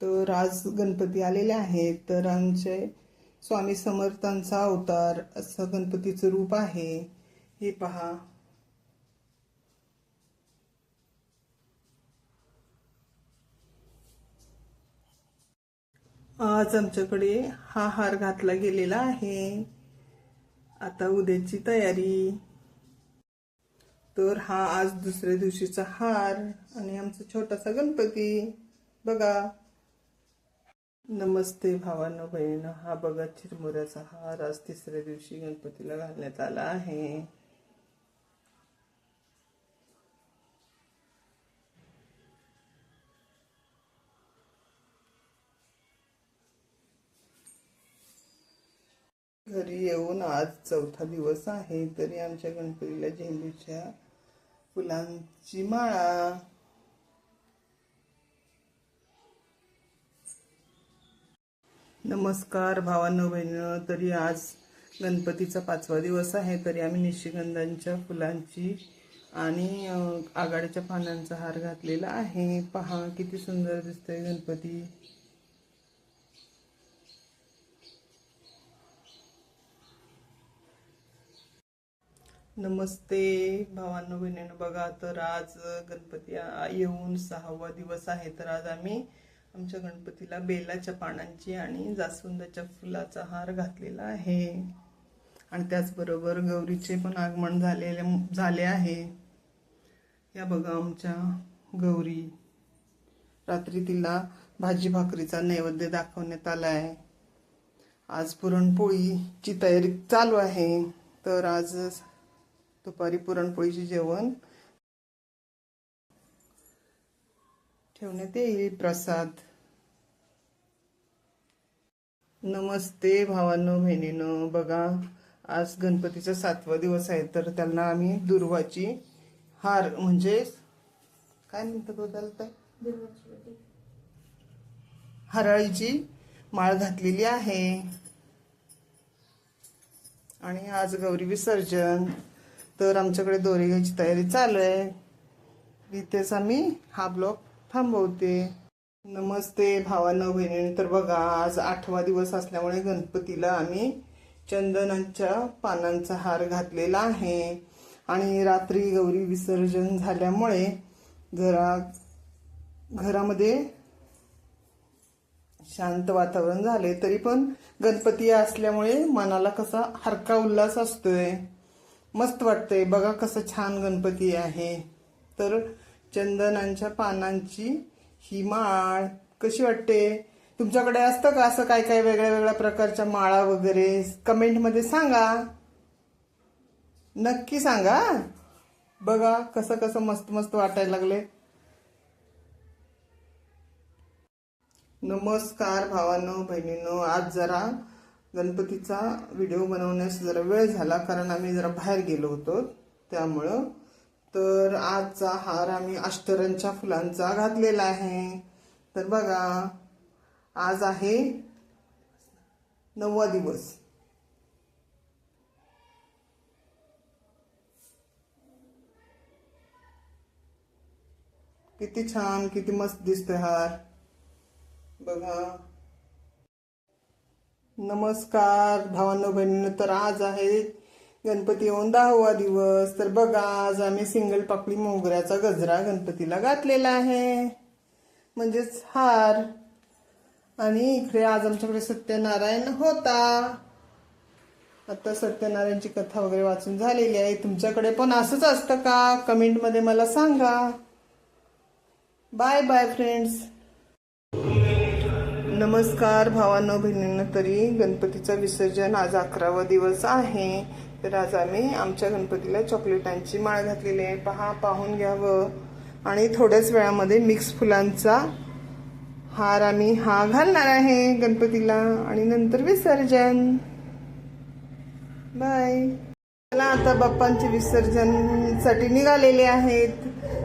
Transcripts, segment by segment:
तर आज गणपती आलेले आहेत. तर आमचे स्वामी समर्थांचा अवतार असं गणपतीचं रूप आहे. हे पहा. आज आमच्याकडे हा हार घातला गेलेला आहे. आता उद्याची तयारी. तर हा आज दुसऱ्या दिवशीचा हार आणि आमचा छोटासा गणपती. बघा. नमस्ते भावांनो बहिणीनं. हा बघा चिरमुऱ्याचा हार आज तिसऱ्या दिवशी गणपतीला घालण्यात आला आहे. घरी येऊन आज चौथा दिवस आहे. तरी आमच्या गणपतीला झेंडूच्या फुलांची माळा नमस्कार भावांनो बहिणीनं. तरी आज गणपतीचा पाचवा दिवस आहे तरी आम्ही निशिगंधांच्या फुलांची आणि आघाडीच्या पानांचा हार घातलेला आहे. पहा किती सुंदर दिसतंय गणपती. नमस्ते भावांनो बहिणीनं. बघा तर आज गणपती येऊन सहावा दिवस आहे. तर आज आम्ही आमच्या गणपतीला बेलाच्या पानांची आणि जास्वंदाच्या फुलाचा हार घातलेला आहे. आणि त्याचबरोबर गौरीचे पण आगमन झालेले झाले आहे. या बघा आमच्या गौरी. रात्री तिला भाजी भाकरीचा नैवेद्य दाखवण्यात आला आहे. आज पुरणपोळीची तयारी चालू आहे. तर आज दुपारी पुरणपोळीचे जेवण ठेवण्यात येईल. प्रसाद. नमस्ते भावांनो बहिणीनो. बघा आज गणपतीचा सातवा दिवस आहे तर त्यांना आम्ही दुर्वाची हार म्हणजे काय म्हणतात हो माळ घातलेली आहे. आणि आज गौरी विसर्जन. तर आमच्याकडे दोरे घ्यायची तयारी चालू आहे. इथेच आम्ही हा ब्लॉग थांबवते. नमस्ते भावांना बहिणी तर बघा आज आठवा दिवस असल्यामुळे गणपतीला आम्ही चंदनाच्या पानांचा हार घातलेला आहे. आणि रात्री गौरी विसर्जन झाल्यामुळे जरा घरामध्ये शांत वातावरण झाले तरी पण गणपती असल्यामुळे मनाला कसा हरका उल्हास असतोय. मस्त वाटतंय. बघा कसं छान गणपती आहे. तर चंदनांच्या पानांची ही माळ. कशी वाटते? तुमच्याकडे असतं का असं काय काय वेगळ्या वेगळ्या प्रकारच्या माळा वगैरे? कमेंटमध्ये सांगा. नक्की सांगा. बघा कसं कसं मस्त मस्त वाटायला लागले. नमस्कार भावांनो बहिणींनो. आज जरा गणपतीचा व्हिडिओ बनवण्यास जरा वेळ झाला कारण आम्ही जरा बाहेर गेलो होतो. त्यामुळं तर आजचा हार आम्ही अष्टरांच्या फुलांचा घातलेला आहे. तर बघा आज आहे नववा दिवस. किती छान किती मस्त दिसतोय हार. बघा. नमस्कार भावांनो बहिणींनो तर आज आहे गणपती येऊन दहावा दिवस. तर बघा आज आम्ही सिंगल पाकळी मोगऱ्याचा गजरा गणपतीला घातलेला आहे. म्हणजेच हार. आणि इकडे आज आमच्याकडे सत्यनारायण होता. आता सत्यनारायणची कथा वगैरे वाचून झालेली आहे. तुमच्याकडे पण असंच असतं का? कमेंटमध्ये मला सांगा. Bye bye friends. नमस्कार भावांनो बहिणींना तरी गणपतीचं विसर्जन आज अकरावा दिवस आहे. तर आज आम्ही आमच्या गणपतीला चॉकलेटांची माळ घातलेली आहे. पहा पाहून घ्यावं. आणि थोड्याच वेळामध्ये मिक्स फुलांचा हार आम्ही हा घालणार आहे गणपतीला. आणि नंतर विसर्जन. बाय. चला आता बाप्पांचे विसर्जनसाठी निघालेले आहेत.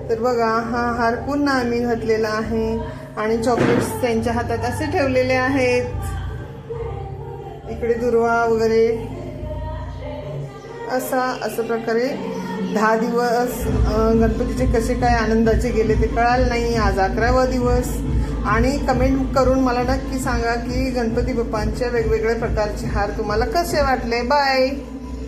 तर बघा हा हार पुन्हा आम्ही घातलेला आहे. आणि चॉकलेट्स त्यांच्या हातात असे ठेवलेले आहेत. इकडे दुर्वा वगैरे. असा असं प्रकारे दहा दिवस गणपतीचे कसे काय आनंदाचे गेले ते कळाल नाही. आज अकरावा दिवस. आणि कमेंट करून मला नक्की सांगा की गणपती बाप्पांचे वेगवेगळ्या प्रकारचे हार तुम्हाला कसे वाटले? बाय